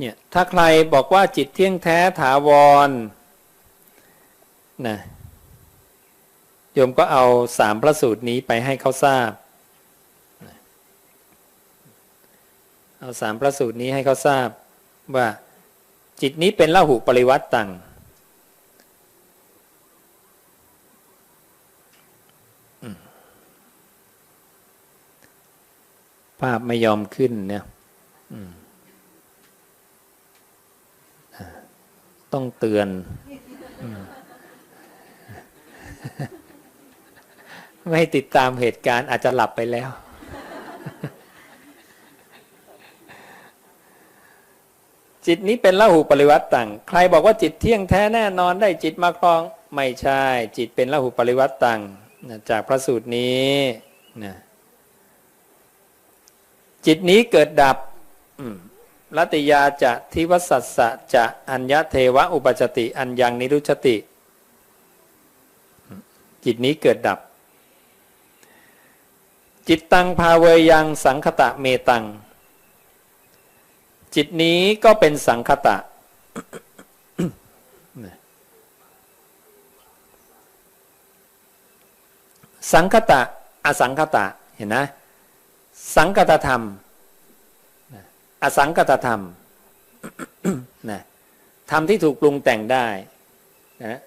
เนี่ยถ้าใครบอกว่าจิตเที่ยงแท้ถาวรนะโยมก็เอาสามพระสูตรนี้ไปให้เขาทราบ เอาสามพระสูตรนี้ให้เขาทราบว่าจิตนี้เป็นละหุปริวัตตังภาพไม่ยอมขึ้นเนี่ย ต้องเตือน ไม่ติดตามเหตุการณ์อาจจะหลับไปแล้ว จิตนี้เป็นละหูปริวัตตังใครบอกว่าจิตเที่ยงแท้แน่นอนได้จิตมาครอง ไม่ใช่ จิตเป็นละหูปริวัตตังจากพระสูตรนี้นะจิตนี้เกิดดับ รัตยาจะทิวสัสสะจะอัญญเทวะอุปจติ อัญญังนิรุชติ จิตนี้เกิดดับ จิตตังภาเวยังสังคตะเมตัง จิตนี้ก็เป็นสังคตะ สังคตะ อสังคตะ เห็นนะ สังกตธรรม อสังกตธรรมนะธรรมที่ถูกปรุงแต่งได้นะ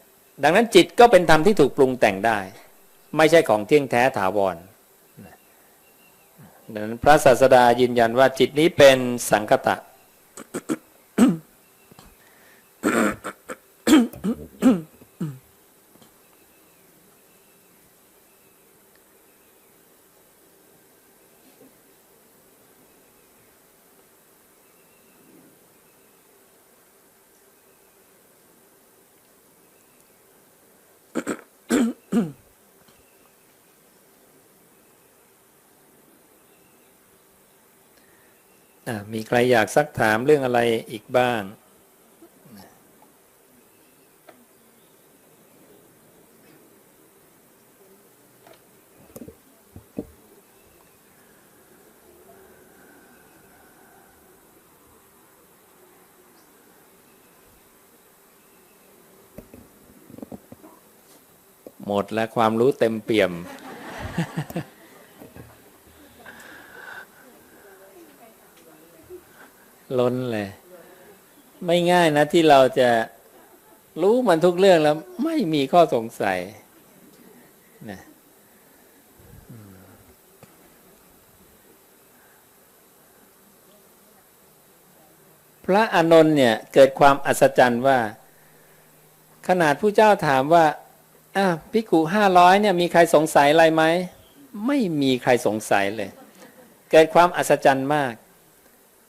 ดังนั้นจิตก็เป็นธรรมที่ถูกปรุงแต่งได้ ไม่ใช่ของเที่ยงแท้ถาวรดังนั้นพระศาสดายืนยันว่าจิตนี้เป็นสังกตะ มีใครอยากซักถามเรื่องอะไรอีกบ้างหมดแล้วความรู้เต็มเปี่ยม ล้นเลย ไม่ง่ายนะที่เราจะรู้มันทุกเรื่องแล้ว ไม่มีข้อสงสัยนะพระอานนท์เนี่ยเกิดความอัศจรรย์ว่า ขนาดผู้เจ้าถามว่าอะพิกุห้าร้อยเนี่ยมีใครสงสัยอะไรไหม ไม่มีใครสงสัยเลย เกิดความอัศจรรย์มาก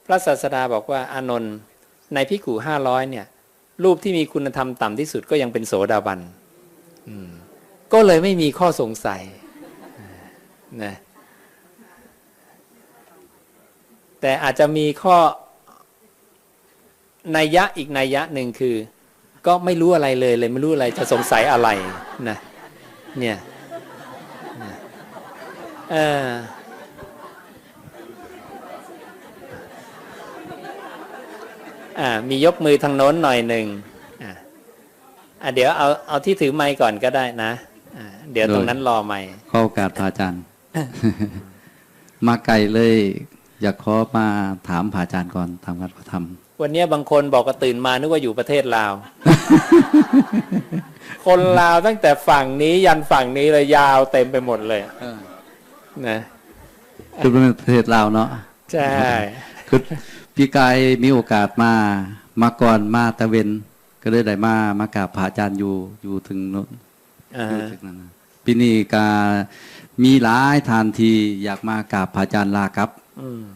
พระศาสดาบอกว่าอานนท์ในพิกูห้าร้อยเนี่ยรูปที่มีคุณธรรมต่ำที่สุดก็ยังเป็นโสดาบันก็เลยไม่มีข้อสงสัยนะแต่อาจจะมีข้อนัยยะอีกนัยยะหนึ่งคือ ก็ไม่รู้อะไรเลยเลยไม่รู้อะไรจะสงสัยอะไรนะเนี่ยเอออ่า มียกมือทางโน้นหน่อยหนึ่งอ่าเดี๋ยวเอาเอาที่ถือไม้ก่อนก็ได้นะอ่าเดี๋ยวตรงนั้นรอไม้ข้อโอกาสพระอาจารย์ มาไกลเลย อยากขอมาถามพระอาจารย์ก่อนทำการกระทำวันนี้บางคนบอกก็ตื่นมานึกว่าอยู่ประเทศลาว คนลาวตั้งแต่ฝั่งนี้ยันฝั่งนี้เลยยาวเต็มไปหมดเลยนะคือเป็นประเทศลาวเนาะใช่คือ พี่กายมีโอกาสมา มาก่อนมาตะเวน ก็เลยได้มามากราบพระอาจารย์อยู่อยู่ถึงนู้นถึงนั้นปีนี้กามีหลายทานทีอยากมากราบพระอาจารย์ลาครับ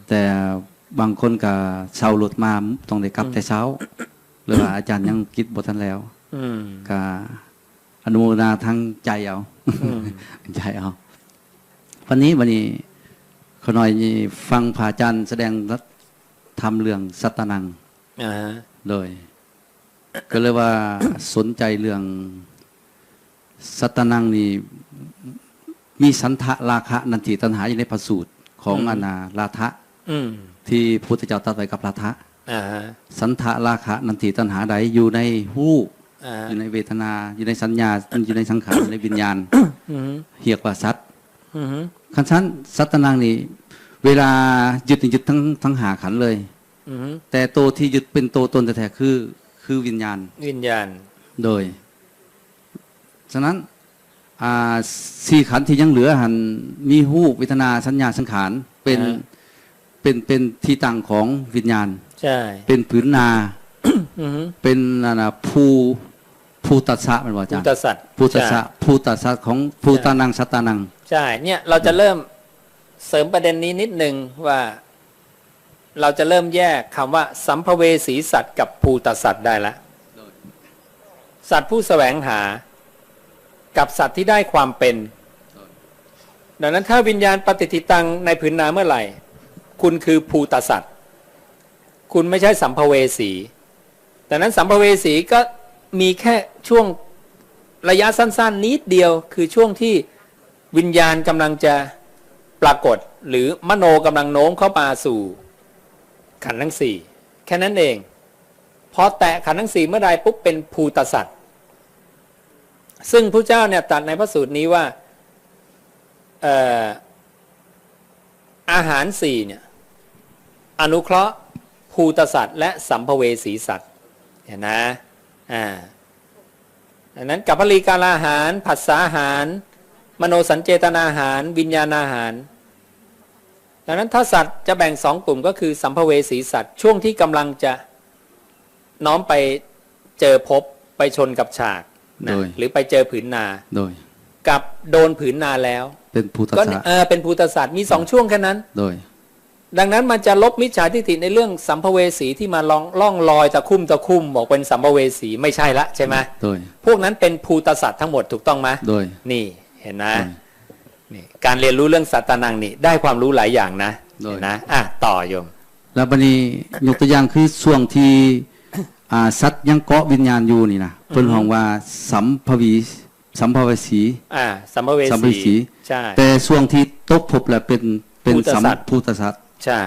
แต่บางคนก็เช่ารถมาต้องได้กลับแต่เช้าหรือว่าอาจารย์ยังคิดบทท่านแล้วก็อนุโมทนาทั้งใจเอาใจเอาวันนี้วันนี้ขน่อยฟังพระอาจารย์แสดง ทำเรื่องสัตนังเลย ก็เลยว่าสนใจเรื่องสัตนังนี่มีสันทะราคะนันทิตัณหาอยู่ในพระสูตรของอนาลาทะที่พุทธเจ้าตรัสไว้กับลาทะอ่าฮะสันทะราคะนันติตัณหาใดอยู่ในหู้อ่าอยู่ในเวทนาอยู่ในสัญญาอยู่ในสังขารอยู่ในวิญญาณอืมเรียกว่าสัตว์อืมขันชั้นสัตตนังนี่ เวลายึดนี่ยึดทั้งทั้งหาขันเลยอืมแต่ตัวที่ยึดเป็นตัวตนแท้ๆคือ คือวิญญาณวิญญาณ โดย ฉะนั้นอ่าสี่ขันธ์ที่ยังเหลือหันมีหูปเวทนาสัญญาสังขารเป็นอ่า เป็นเป็นที่ตั้งของวิญญาณ ใช่เป็นผืนนา อืมเป็นนานาภูภูตัสสะมันว่าพุจ้ะทธสัตว์ภูตัสสะภูตัสสะของภูตานังสัตตานัง ใช่เนี่ยเราจะเริ่ม เสริมประเด็นนี้นิดหนึ่งว่าเราจะเริ่มแยกคำว่า สัมภเวสีสัตว์กับภูตสัตว์ได้ละ สัตว์ผู้แสวงหา กับสัตว์ที่ได้ความเป็น ดังนั้นถ้าวิญญาณปฏิทิตังในผืนนาเมื่อไหร่ คุณคือภูตสัตว์คุณไม่ใช่สัมภเวสีดังนั้นสัมภเวสีก็มีแค่ช่วงระยะสั้นๆนิดเดียว คือช่วงที่วิญญาณกำลังจะ ปรากฏหรือมโนกำลังโน้มเข้ามาสู่ขันธ์ทั้งสี่แค่นั้นเองพอแตะขันธ์ทั้งสี่เมื่อใดปุ๊บเป็นภูตสัตว์ซึ่งพระเจ้าเนี่ยตรัดในพระสูตรนี้ว่าอาหารสี่เนี่ยอนุเคราะห์ภูตสัตว์และสัมภเวสีสัตว์เห็นนะอ่าดังนั้นกับพลีการอาหารผัสสะอาหาร มโนสัญเจตนาอาหาร วิญญาณอาหาร ดังนั้นถ้าสัตว์จะแบ่งสองกลุ่มก็คือสัมภเวสีสัตว์ช่วงที่กำลังจะน้อมไปเจอพบไปชนกับฉากนะโดยหรือไปเจอผืนนาโดยกับโดนผืนนาแล้ว เป็นภูตัสก็สะเออเป็นภูตสัตว์มีสองช่วงแค่นั้นโดยดังนั้นมันจะลบมิจฉาทิฏฐิในเรื่องสัมภเวสีที่มาล่องล่องลอยตะคุ่มตะคุ่มบอกเป็นสัมภเวสีไม่ใช่ละใช่ไหมโดยพวกนั้นเป็นภูตสัตว์ทั้งหมดถูกต้องไหมโดยนี่ เห็นนะโดยนี่การเรียนรู้เรื่องสัตตานังนี่ได้ความรู้หลายอย่างนะโดยเห็นนะอะต่อโยมแล้วบัดนี้ยกตัวอย่างคือช่วงที่อ่าสัตว์ยังเกาะวิญญาณอยู่นี่นะเพิ่นห้องว่าสัมภวีสัมภเวสีอ่าสัมภเวสัมภเวสีสีใช่แต่ช่วงที่ตกภพแล้วเป็นเป็นภูตสัมสัตว์ภูตสัตว์ใช่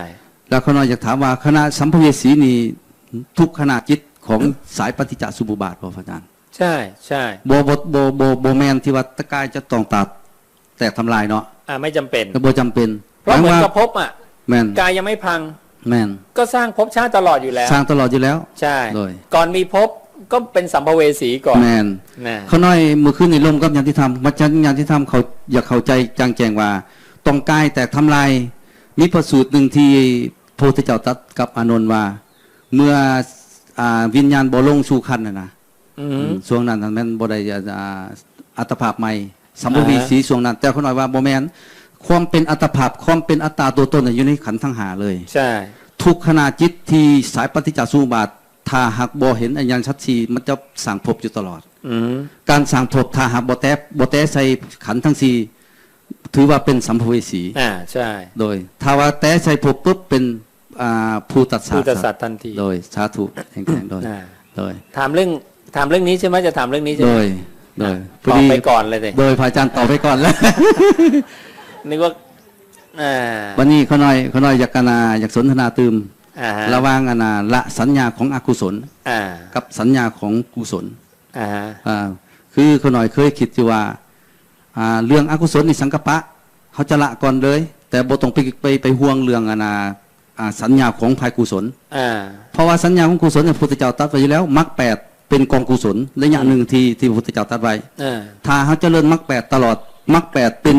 แล้วเขาน้อยอยากถามว่าคณะสัมภเวสีนี่ทุกขณะจิตของสายปฏิจจสุบุบาทบ่พระอาจารย์ ใช่ใช่บ่บ่บ่บ่บ่แม่นที่ว่าตะกายจะต้องตัด แตกทำลายเนาะอ่าไม่จำเป็นก็บ่จำเป็น เพราะเหมือนว่ากับภพอะแม่นกายยังไม่พัง แม่นก็สร้างภพชาติตลอดอยู่แล้ว สร้างตลอดอยู่แล้ว ใช่โดยก่อนมีภพก็เป็นสัมภเวสีก่อนแม่นนะเขาน้อยมือขึ้นในลมกับยานที่ทำมาจันยานที่ทำเขาอยากเข้าใจจางแจงว่าต้องกายแตกทำลายมีพระสูตรหนึ่งที่พระพุทธเจ้าตรัดกับอานนท์ว่า เมื่ออ่าวิญญาณบ่ลงสู่คันนะนะอืม ช่วงนั้นนั้นแม่นบ่ได้อ่าอัตภาพใหม่สัมภวีสีช่วงนั้น แต่เขาน้อยว่าบ่แม่นความเป็นอัตภาพความเป็นอัตตาตัวตนน่ะอยู่ในขันธ์ทั้งหาเลย ใช่ ทุกขณะจิตที่สายปฏิจจสมุปบาทถ้าหากบ่เห็นอันยังชัดชีมันจะสั่งภพอยู่ตลอดอืมการสั่งภพถ้าหากบ่แตะบ่แตะใส่ขันธ์ทั้งสี่ถือว่าเป็นสัมภเวสีอ่าใช่ โดย ถ้าว่าแตะใส่ภพปุ๊บเป็นอ่าภูตัสสะภูตสัตว์ทันที โดยสาธุแห่งๆโดยอ่าโดยถามเรื่อง ถามเรื่องนี้ใช่ไหมจะถามเรื่องนี้ใช่โดไหมย โดยตอบไปก่อนเลยสิโดยพระอาจารย์ตอบไปก่อนแล้ว นึกว่าอ่าวันนี้เขาน้อยเขาน้อยอยากกนาอยากสนทนาตืมอ่าฮะระหว่างอนาละสัญญาของอกุศล อ่ากับสัญญาของกุศลอ่าฮะอ่าคือเขาหน่อยเคยคิดอยู่ว่าอ่า เรื่องอกุศลนี่สังกปะเขาจะละก่อนเลย แต่บ่ต้องไปไปไปห่วงเรื่องอนาอ่าสัญญาของภายกุศล อ่าเพราะว่าสัญญาของกุศลเนี่ยพระพุทธเจ้าตรัดไว้อยู่แล้วมรรคแปด เป็นกองกุศลระยะหนึ่งที่ที่พระพุทธเจ้าตรัดไว้อ่าถ้าเขาเจริญมรรคแปดตลอดมรรคแปดเป็น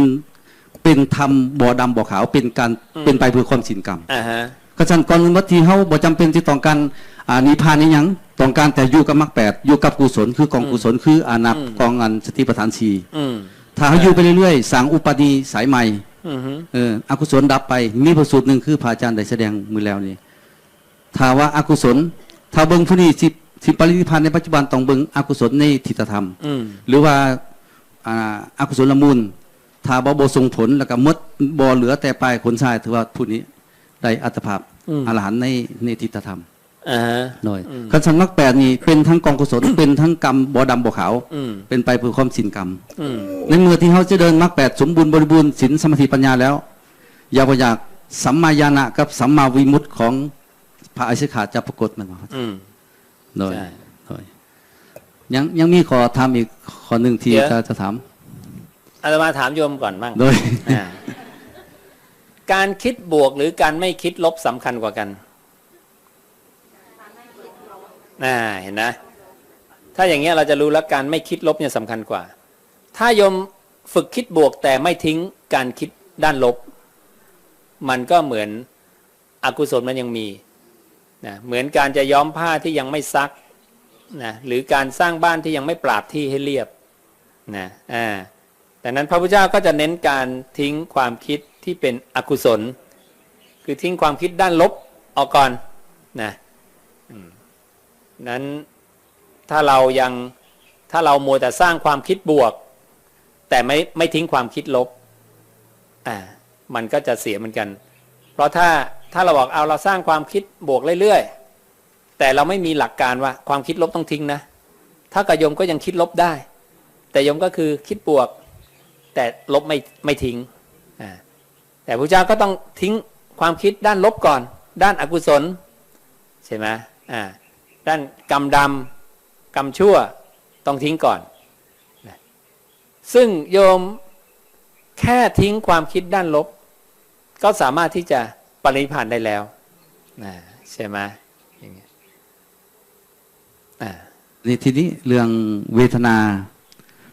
เป็นธรรมบ่อดำบ่อขาวเป็นการเป็นไปเพื่อความสินกรรมอ่าฮะก็ฉันก่อนวัตทีเฮาบ่จำเป็นที่ต้องการอ่านิพพานนี่หยังต้องการแต่อยู่กับมรรคแปดอยู่กับกุศลคือกองกุศลคืออานับกองอันสติปัฏฐานสี่อืมถ้าเขาอยู่ไปเรื่อยๆสร้างอุปนิสายใหม่อืมฮึเอออกุศลดับไปมีประสูตรหนึ่งคือพระอาจารย์ได้แสดงมือแล้วนี่ถ้าว่าอากุศลถ้าเบิ่งผู้นี้สิ สิปรินิพพานในปัจจุบันต้องเบิ่งอกุศลในทิฏฐธรรมอืมหรือว่าอ่าอกุศลละมูลถ้าบ่บ่ส่งผลแล้วก็หมดบ่เหลือแต่ปลายขนทรายถือว่าผู้นี้ได้อัตภาพอรหันต์ในในทิฏฐธรรมอ่าฮะโดยคันสันมรรคแปดนี่เป็นทั้งกองกุศลเป็นทั้งกรรมบ่ดำบ่ขาวอืมเป็นไปเพื่อความสินกรรมอืมในเมื่อที่เขาจะเดินมรรคแปดสมบูรณ์บริบูรณ์ศีลสมาธิปัญญาแล้วอย่าไปอยากสัมมาญาณะกับสัมมาวิมุตติของพระอสิขาจะปรากฏแมันบ่อื มโดยใช่โดยยังยังมีขอทำอีกข้อหนึ่งที่เดี๋ยวจะจะถามอาตมาถามโยมก่อนบ้างโดยอ่าการคิดบวกหรือการไม่คิดลบสำคัญกว่ากันน่าเห็นนะ ถ้าอย่างเงี้ยเราจะรู้แล้วการไม่คิดลบเนี่ยสำคัญกว่า ถ้าโยมฝึกคิดบวกแต่ไม่ทิ้งการคิดด้านลบ มันก็เหมือนอกุศลมันยังมี นะเหมือนการจะย้อมผ้าที่ยังไม่ซักนะหรือการสร้างบ้านที่ยังไม่ปราบที่ให้เรียบนะอ่าดังนั้นพระพุทธเจ้าก็จะเน้นการทิ้งความคิดที่เป็นอกุศล คือทิ้งความคิดด้านลบออกก่อนนะนั้นถ้าเรายังถ้าเรามัวแต่สร้างความคิดบวก แต่ไม่ไม่ทิ้งความคิดลบอ่ามันก็จะเสียเหมือนกัน เพราะถ้า ถ้าเราบอกเอาเราสร้างความคิดบวกเรื่อยๆ แต่เราไม่มีหลักการว่าความคิดลบต้องทิ้งนะ ถ้ากระยมก็ยังคิดลบได้ แต่ยมก็คือคิดบวก แต่ลบไม่ไม่ทิ้ง แต่พระเจ้าก็ต้องทิ้งความคิดด้านลบก่อน ด้านอากุศลใช่ไหมด้านกรรมดำกรรมชั่วต้องทิ้งก่อน ซึ่งโยมแค่ทิ้งความคิดด้านลบ ก็สามารถที่จะ ปรินิพานได้แล้วนะใช่ไหมอย่างเงี้ยนี่ทีนี้เรื่องเวทนา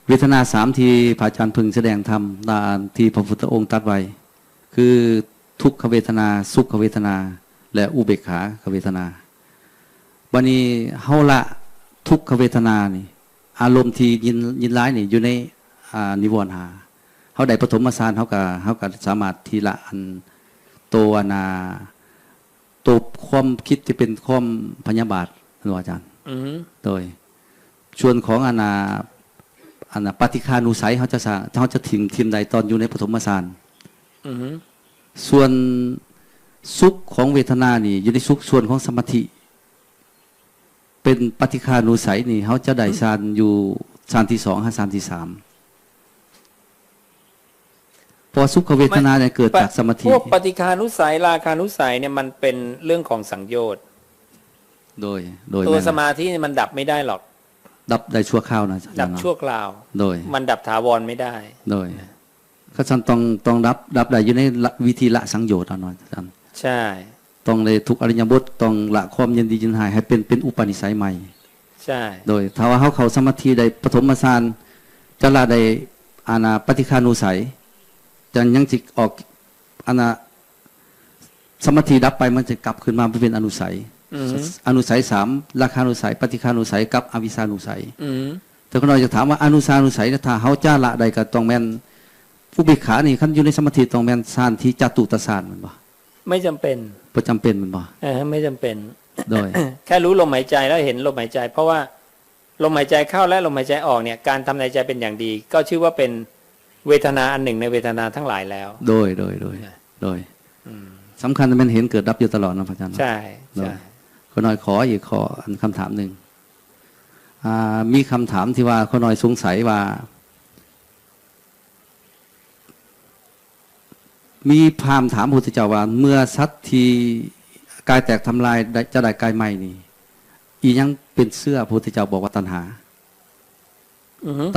เวทนาสามทีพระอาจารย์พึงแสดงธรรมตามที่พระพุทธองค์ตรัดไว้ คือทุกขเวทนา สุขเวทนา และอุเบกขาเวทนาวันนี้เฮาละทุกขเวทนานี่ อารมณ์ที่ยินยินร้ายนี่อยู่ในนิวรณ์หาเฮาได้ปฐมฌานเฮาก็เฮาก็สามารถทีละอัน ตัวนาตัวความคิดที่เป็นความพยาบาทนะอาจารย์อือฮึโดยส่วนของอนาอนาปฏิคานุสัยเขาจะสร้างเขาจะถิ่มทีมใดตอนอยู่ในปฐมฌานอือฮึส่วนสุขของเวทนานี่ อยู่ในสุขส่วนของสมาธิ เป็นปฏิคานุสัยนี่เขาจะได้ฌานอยู่ฌานที่สองหาฌานที่สาม เพอสุขเวทนาเนี่ยเกิดจากสมาธิพวกปฏิคานุสัยราคานุสัยเนี่ยมันเป็นเรื่องของสังโยชน์โดย โดยตัวแม่นสมาธิเนี่ยมันดับไม่ได้หรอก ดับได้ชั่วข้าวนะอาจารย์ดับเนาะชั่วคราว โดย มันดับถาวรไม่ได้ โดยเขาฉันต้องต้องรับรับได้อยู่ในละวิธีละสังโยชน์เอาหน่อยอาจารย์ใช่ต้องเลยทุกอริยบทต้องละความยินดียินหายให้เป็นเป็นอุปนิสัยใหม่ ใช่ โดยถ้าว่าเขาเขาสมาธิได้ปฐมฌานจะละได้อานาปฏิคานุสัย จังยังจิออกอานาสมาธิดับไปมันจะกลับขึ้นมาเป็นอนุสัยอือฮึอนุสัยสามราคานุสัยปฏิคานุสัยกับอวิสานุสัยอือฮึแต่คนเราจะถามว่าอนุสานุสัยเนี่ยถ้าเขาจ้าละใดก็ต้องแม่นผู้บิขานี่ขั้นอยู่ในสมาธิต้องแม่นฌานที่จตุตฌานแมันบ่ไม่จำเป็นประจำเป็นแมันบ่เออไม่จำเป็นโดยแค่รู้ลมหายใจแล้วเห็นลมหายใจ เพราะว่าลมหายใจเข้าและลมหายใจออกเนี่ยการทำหายใจเป็นอย่างดี ก็ชื่อว่าเป็น เวทนาอันหนึ่งในเวทนาทั้งหลายแล้ว โดยโดยโดยนะโดยอืมสำคัญมันเห็นเกิดดับอยู่ตลอดนะพระอาจารย์ใช่โดยใช่ขอหน่อยขออีกขออันคำถามหนึ่งอ่ามีคำถามที่ว่าขอหน่อยสงสัยว่า มีพราหมณ์ถามพระพุทธเจ้าว่า เมื่อสัตว์ที่กายแตกทำลายได้จะได้กายใหม่นี่อียังเป็นเสื้อพระพุทธเจ้าบอกว่าตัณหาอือฮึ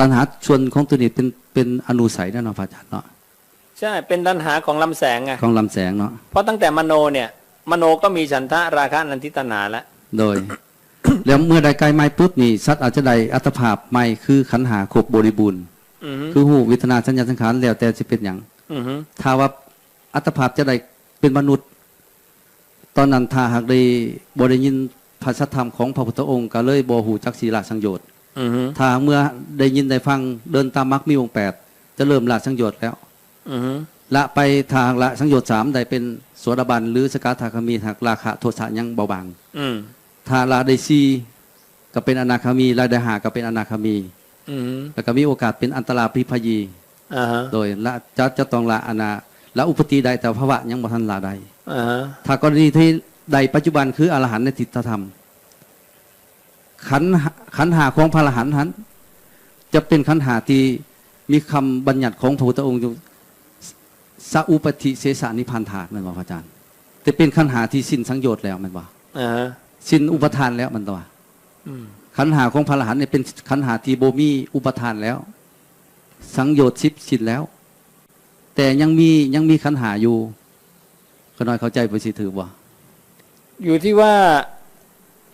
ตัณหาส่วนของตัวนี้เป็นเป็นอนุสัยนะเนาะพระอาจารย์เนาะใช่เป็นตัณหาของลำแสงไงของลำแสงเนาะเพราะตั้งแต่มโนเนี่ย มโนก็มีฉันทะราคะนันทิตนาแล้วโดย แล้วเมื่อได้กายใหม่ปุ๊บนี่สัตว์อาจจะได้อัตภาพใหม่คือขันธ์หาครบบริบูรณ์อือฮึคือหูวิทนาสัญญาสังขารแล้วแต่จะเป็นอย่างอือฮึถ้าว่าอัตภาพจะได้เป็นมนุษย์ ตอนนั้นถ้าหากได้บริยินภาษธรรมของพระพุทธองค์ก็เลยบหูจักศีลาสังโยชน์อือฮึ ถ้าเมื่อได้ยินได้ฟังเดินตามมรรคมีองค์แปดจะเริ่มละสังโยชน์แล้วอือฮึละไปทางละสังโยชน์สามได้เป็นโสดาบันหรือสกทาคามีหากราคะโทสะยังเบาบางอืมถ้าละได้ซีก็เป็นอนาคามีละได้หาก็เป็นอนาคามีอือฮึแล้วก็มีโอกาสเป็นอันตราพิพยีอ่าฮะโดยละจะจะต้องละอนาละอุปติใดแต่ภาวะยังบ่ทันละใดอ่าฮะถ้ากรณีที่ใดปัจจุบันคืออรหันต์ในทิฏฐธรรม ขันธ์ขันธ์หาของพระอรหันต์นั้นจะเป็นขันธ์หาที่มีคำบัญญัติของพระพุทธองค์อยู่สะอุปติเสสานิพพานธาตุแมันบอกพระอาจารย์แต่เป็นขันธ์หาที่สิ้นสังโยชน์แล้วแมันบอกอ่าฮะสิ้นอุปทานแล้วมันตัวอืมขันหาของพระอรหันต์เนี่ยเป็นขันหาที่โบมีอุปทานแล้ว สังโยชน์สิบสิ้นแล้ว แต่ยังมียังมีขันหาอยู่ก็น้อยเข้าใจไปสิถือบ่อยู่ที่ว่า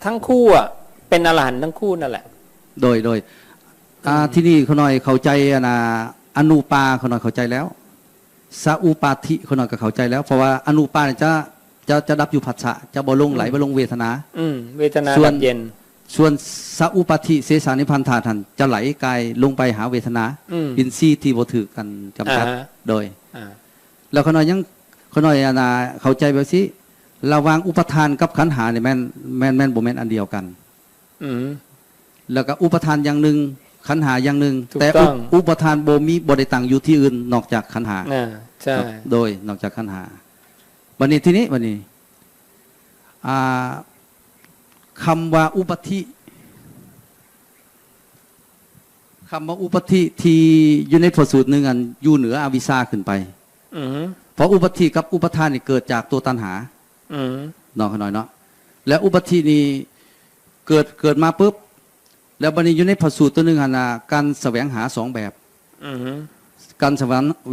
ทั้งคู่อะ เป็นอรหันต์ทั้งคู่นั่นแหละ โดยโดยอ่าที่นี่เขาน้อยเข้าใจอะนะอนุปาเขาน้อยเข้าใจแล้วสาอุปาทิเขาน้อยก็เข้าใจแล้ว เพราะว่าอนุปาเนี่ยจะจะจะดับอยู่ผัสสะจะบ่ลงไหลบ่ลงเวทนา อืมเวทนาส่วนดับเย็น ส่วนสาอุปาทิเสสานิพันธาทันจะไหลกายลงไปหาเวทนาอืม อินทรีย์ที่บ่ถือกันจำกัดอ่าฮะ โดย อ่าแล้วเขาน้อยยังเขาน้อยอะนะเข้าใจแบบสิระหวางอุปทานกับขันหาเนี่ยแม่นแม่นแม่นบ่แม่นอันเดียวกัน อืม แล้วก็อุปทานอย่างหนึ่งขันหาอย่างหนึ่งถูกแต่ต้อง อุปทานโบมีบริตังอยู่ที่อื่นนอกจากขันหา อ่าใช่ โดยนอกจากขันหาวันนี้ทีนี้วันนี้อ่าคำว่าอุปธิคำว่าอุปธิที่อยู่ในพระสูตรหนึ่งอันอยู่เหนืออวิชชาขึ้นไป อืมเพราะอุปธิกับอุปทานนี่เกิดจากตัวตัณหาอืมน้องเขาหน่อยเนาะแล้วอุปธินี่ เกิดเกิดมาปุ๊บ แล้วบันนี้อยู่ในพระสูตรตัวหนึ่งหันนะการแสวงหาสองแบบอืมการแส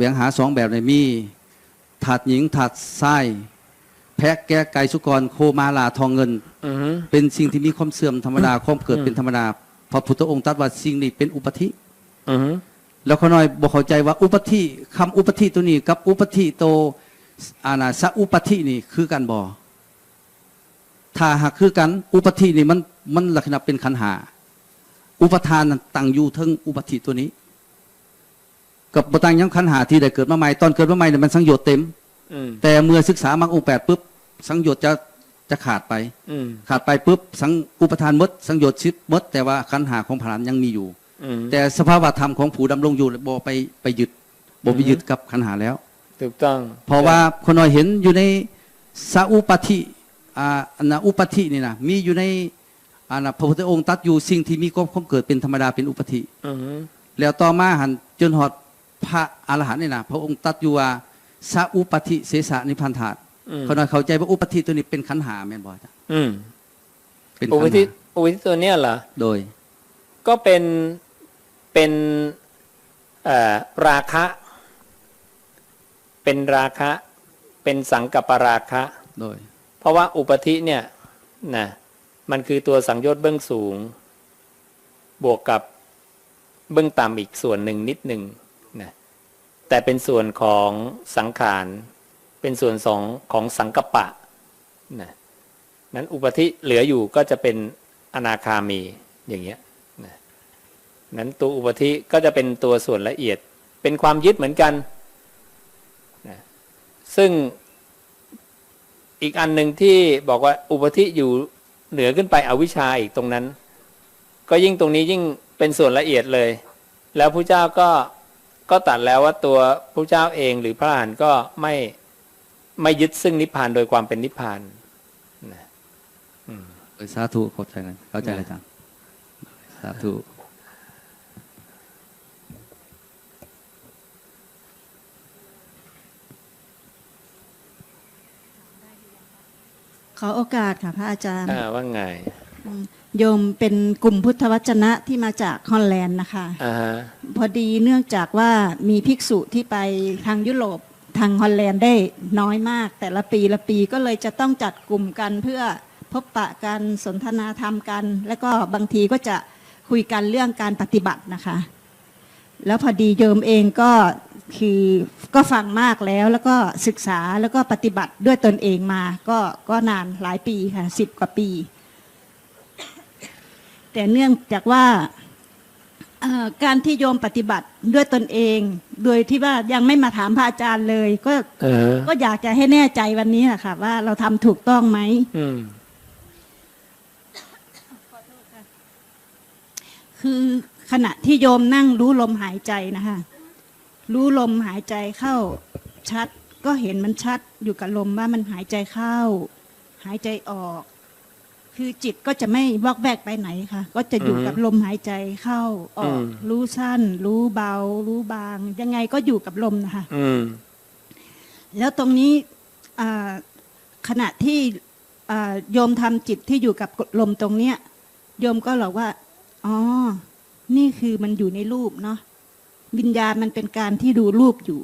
วงหาสองแบบเนี่ยมีถาดหญิงถาดทรายแพะแกะไก่สุกรโคมาลาทองเงิน อืมเป็นสิ่งที่มีความเสื่อมธรรมดาความเกิดเป็นธรรมดาพระพุทธองค์ตรัสว่าสิ่งนี้เป็นอุปธิ อืมแล้วเขาน้อยบอกเข้าใจว่าอุปธิคำอุปธิตัวนี้กับอุปธิโตอานาสะอุปธินี่คือกันบ่ถ้าหากคือกันอุปธินี่มัน มันลักษณะเป็นขันหา อุปทานนั้นตั้งอยู่เทั้งอุปธิตัวนี้ กับบตังยังขันหาที่ได้เกิดมาใหม่ตอนเกิดมาใหม่เนี่ยมันสังโยชน์เต็มอืมแต่เมื่อศึกษามรรคองค์แปดปุ๊บสังโยชน์จะจะขาดไปอืมขาดไปปุ๊บสังอุปทานหมดสังโยชน์ชิดหมดแต่ว่าขันหาของพระรานยังมีอยู่อืมแต่สภาวะธรรมของผู้ดำรงอยู่บ่ไปไปยึดบ่ไปยึดกับขันหาแล้วถูกต้องเพราะว่าคนน้อยเห็นอยู่ในสาอุปธิอ่าอันนะอุปธินี่นะมีอยู่ใน อ่านะพระพุทธองค์ตรัดอยู่สิ่งที่มีความเกิดเป็นธรรมดาเป็นอุปธิอืมแล้วต่อมาหันจนหอดพระอรหันต์นี่นะพระองค์ตรัดอยู่ว่าสาอุปธิเสสนิพพันธาตอืมคนน้อยเข้าใจว่าอุปธิตัวนี้เป็นขันหาแม่นบ่จ้ะอืมเป็นอุขัปนธิหาอุปธิตัวเนี้ยเหรอโดย ก็เป็นเป็นเอ่อราคะ เป็นราคะ เป็นสังกัปปราคะ โดย เพราะว่าอุปธิเนี่ยนะ มันคือตัวสังโยชน์เบื้องสูง บวกกับเบื้องต่ำอีกส่วนหนึ่งนิดหนึ่งนะแต่เป็นส่วนของสังขาร เป็นส่วนสองของสังกปะนะนั้นอุปธิเหลืออยู่ก็จะเป็นอนาคามีอย่างเงี้ยนะนั้นตัวอุปธิก็จะเป็นตัวส่วนละเอียด เป็นความยึดเหมือนกันนะซึ่งอีกอันหนึ่งที่บอกว่าอุปธิอยู่ เหนือขึ้นไปอวิชชาอีกตรงนั้น ก็ยิ่งตรงนี้ยิ่งเป็นส่วนละเอียดเลย แล้วพระเจ้าก็ก็ตัดแล้วว่าตัวพระเจ้าเองหรือพระอรหันต์ก็ไม่ไม่ยึดซึ่งนิพพานโดยความเป็นนิพพานนะสาธุเข้าใจนะเข้าใจอาจารย์สาธุ ขอโอกาสค่ะพระอาจารย์อ่าว่าไงโยมเป็นกลุ่มพุทธวจนะที่มาจากฮอลแลนด์นะคะอ่าฮะพอดีเนื่องจากว่ามีภิกษุที่ไปทางยุโรปทางฮอลแลนด์ได้น้อยมาก แต่ละปีละปีก็เลยจะต้องจัดกลุ่มกันเพื่อพบปะกันสนทนาธรรมกัน แล้วก็บางทีก็จะคุยกันเรื่องการปฏิบัตินะคะ แล้วพอดีโยมเองก็ คือก็ฟังมากแล้วแล้วก็ศึกษาแล้วก็ปฏิบัติด้วยตนเองมา ก็ก็นานหลายปีค่ะสิบกว่าปี แต่เนื่องจากว่าเอ่อการที่โยมปฏิบัติด้วยตนเอง โดยที่ว่ายังไม่มาถามพระอาจารย์เลย ก็เออก็อยากจะให้แน่ใจวันนี้แหละค่ะ ว่าเราทำถูกต้องไหมอืมคือขณะที่โยมนั่งรู้ลมหายใจนะคะ รู้ลมหายใจเข้าชัด ก็เห็นมันชัดอยู่กับลมว่ามันหายใจเข้า หายใจออก คือจิตก็จะไม่วอกแวกไปไหนค่ะ ก็จะอยู่กับลมหายใจเข้าออก รู้สั้น รู้เบา รู้บาง ยังไงก็อยู่กับลมนะคะอืมแล้วตรงนี้อ่าขณะที่อ่าโยมทำจิตที่อยู่กับลมตรงเนี้ยโยมก็บอกว่า อ๋อ นี่คือมันอยู่ในรูปเนาะ วิญญาณมันเป็นการที่ดูรูปอยู่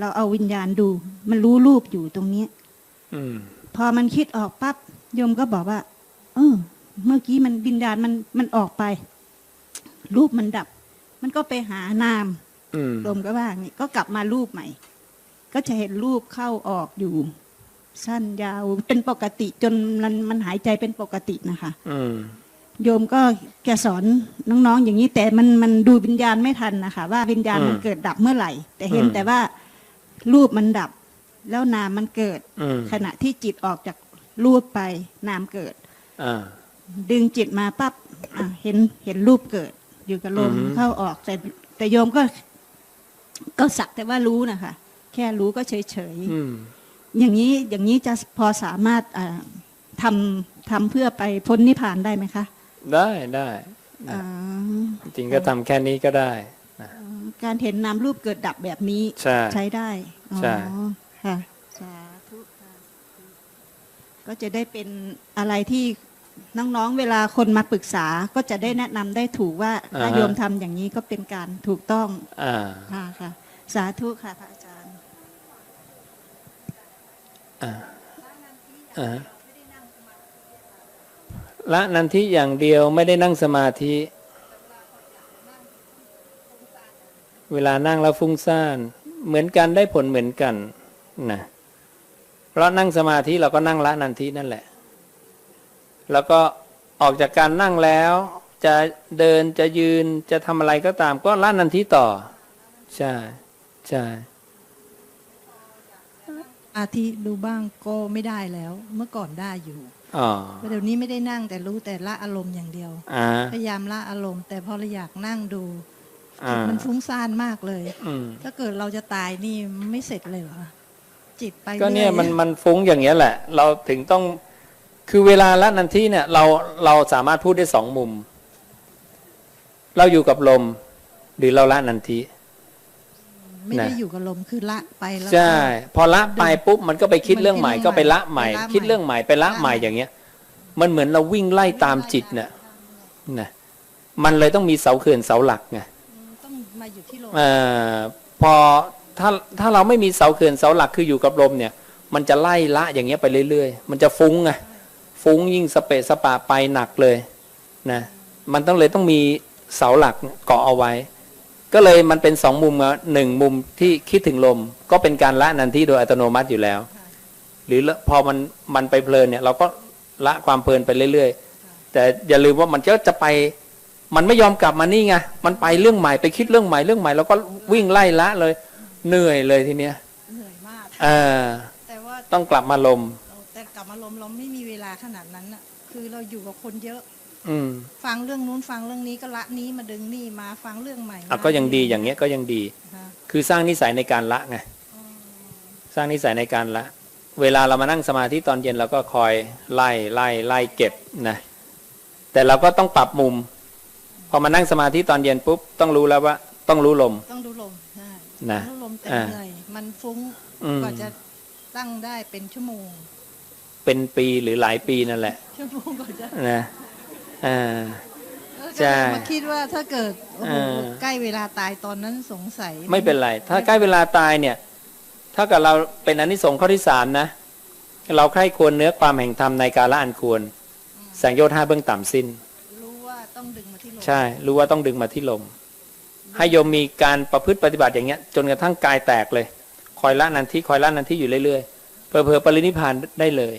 เราเอาวิญญาณดู มันรู้รูปอยู่ตรงเนี้ยอืมพอมันคิดออกปั๊บโยมก็บอกว่า เออ เมื่อกี้มันวิญญาณมันมันออกไป รูปมันดับ มันก็ไปหานามอืมโยมก็ว่าอย่างนี้ก็กลับมารูปใหม่ ก็จะเห็นรูปเข้าออกอยู่ สั้นยาวเป็นปกติจนมันมันหายใจเป็นปกตินะคะอืม โยมก็แกสอนน้องๆ อย่างนี้แต่มันมันดูวิญญาณไม่ทันนะคะว่าวิญญาณมันอืมเกิดดับเมื่อไหร่ แต่เห็นอืมแต่ว่ารูปมันดับ แล้วนามมันเกิดอืมขณะที่จิตออกจากรูปไปนามเกิดอ่าดึงจิตมาปั๊บอะเห็นเห็นรูปเกิด อยู่กับลมอือฮึเข้าออกแต่แต่โยมก็ ก็สักแต่ว่ารู้นะคะแค่รู้ก็เฉยเฉยๆอืมอย่างนี้อย่างนี้จะพอสามารถอ่าทำทำเพื่อไปพ้นนิพพานได้ไหมคะ ได้ได้อ่าจริงก็ทำแค่นี้ก็ได้นะการเห็นนามรูปเกิดดับแบบนี้ใช่ใช้ได้อ๋อใช่ค่ะสาธุค่ะก็จะได้เป็นอะไรที่น้องๆ เวลาคนมาปรึกษาก็จะได้แนะนำได้ถูกว่าถ้าโยมทำอย่างนี้ก็เป็นการถูกต้องอ่าค่ะค่ะสาธุค่ะพระอาจารย์อ่าอ่า ละนันทิอย่างเดียวไม่ได้นั่งสมาธิ เวลานั่งแล้วฟุ้งซ่าน เหมือนกันได้ผลเหมือนกันนะเพราะนั่งสมาธิเราก็นั่งละนันทินั่นแหละ แล้วก็ออกจากการนั่งแล้วจะเดินจะยืนจะทำอะไรก็ตาม ก็ละนันทิต่อ ใช่ใช่ อาทิดูบ้างก็ไม่ได้แล้ว เมื่อก่อนได้อยู่อ๋อเดี๋ยวนี้ไม่ได้นั่งแต่รู้แต่ละอารมณ์อย่างเดียว อ่า พยายามละอารมณ์ แต่พอเราอยากนั่งดูอ่าจิตมันฟุ้งซ่านมากเลย อืมถ้าเกิดเราจะตายนี่ไม่เสร็จเลยเหรอจิตไปก็เนี่ยรื่อมันมันฟุ้งอย่างเงี้ยแหละ เราถึงต้องคือเวลาละนันที่เนี่ยเราเราสามารถพูดได้สองมุม เราอยู่กับลม หรือเราละนันที ไม่ได้นะอยู่กับลมคือละไปแล้วใช่ก็พอละไปปุ๊บมันก็ไปคิดเรื่องใหม่มันคิดก็ไปละใหม่ไปละใหม่ คิดเรื่องใหม่ไปละใหม่ละใหม่อย่างเงี้ย มันเหมือนเราวิ่งไล่ตามจิตเนี่ยนะมันเลยต้องมีเสาเขื่อนเสาหลักไงต้องมาอยู่ที่ลมเออพอถ้าถ้าเราไม่มีเสาเขื่อนเสาหลักคืออยู่กับลมเนี่ย มันจะไล่ละอย่างเงี้ยไปเรื่อยๆ มันจะฟุ้งไงฟุ้งยิ่งสเปะสปะไปหนักเลยนะมันต้องเลยต้องมีเสาหลักเกาะเอาไว้ ก็เลยมันเป็นสองมุมอะหนึ่งมุมที่คิดถึงลม ก็เป็นการละนันที่โดยอัตโนมัติอยู่แล้ว หรือพอมันมันไปเพลินเนี่ย เราก็ละความเพลินไปเรื่อยๆ แต่อย่าลืมว่ามันก็จะไป มันไม่ยอมกลับมานี่ไงมันไปเรื่องใหม่ไปคิดเรื่องใหม่เรื่องใหม่แล้วก็วิ่งไล่ละเลย เหนื่อยเลยทีเนี้ยเหนื่อยมากเออแต่ว่าต้องกลับมาลมเราแต่กลับมาลมเราไม่มีเวลาขนาดนั้นอะคือเราอยู่กับคนเยอะ อืมฟังเรื่องนู้นฟังเรื่องนี้ก็ละนี้มาดึงนี่มาฟังเรื่องใหม่อะมาก็ยังดีอย่างเงี้ยก็ยังดีค่ะคือสร้างนิสัยในการละไงสร้างนิสัยในการละ เวลาเรามานั่งสมาธิตอนเย็นเราก็คอยไล่ไล่ไล่เก็บนะแต่เราก็ต้องปรับมุม พอมานั่งสมาธิตอนเย็นปุ๊บต้องรู้แล้วว่า ต้องรู้ลม ต้องดูลมใช่นะดูลมแต่อ่าเหนื่อยมันฟุ้งอืมกว่าจะตั้งได้เป็นชั่วโมง เป็นปีหรือหลายปีนั่นแหละชั่วโมงกว่าจะนะ อ่าเออใช่ ก็เลยมาคิดว่าถ้าเกิดโอ้โหอ่าใกล้เวลาตายตอนนั้นสงสัยไม่เป็นไร ถ้าใกล้เวลาตายเนี่ย ถ้ากับเราเป็นอนนิสงส์ข้อที่สามนะ เราใคร่ควรเนื้อความแห่งธรรมในกาละอันควรแสงโยธาเบื้องต่ำสิ้น รู้ว่าต้องดึงมาที่ลมใช่ รู้ว่าต้องดึงมาที่ลม ให้โยมมีการประพฤติปฏิบัติอย่างเงี้ย จนกระทั่งกายแตกเลย คอยละนันที่คอยละนันที่อยู่เรื่อยๆเพอเพอๆปรินิพพานได้เลย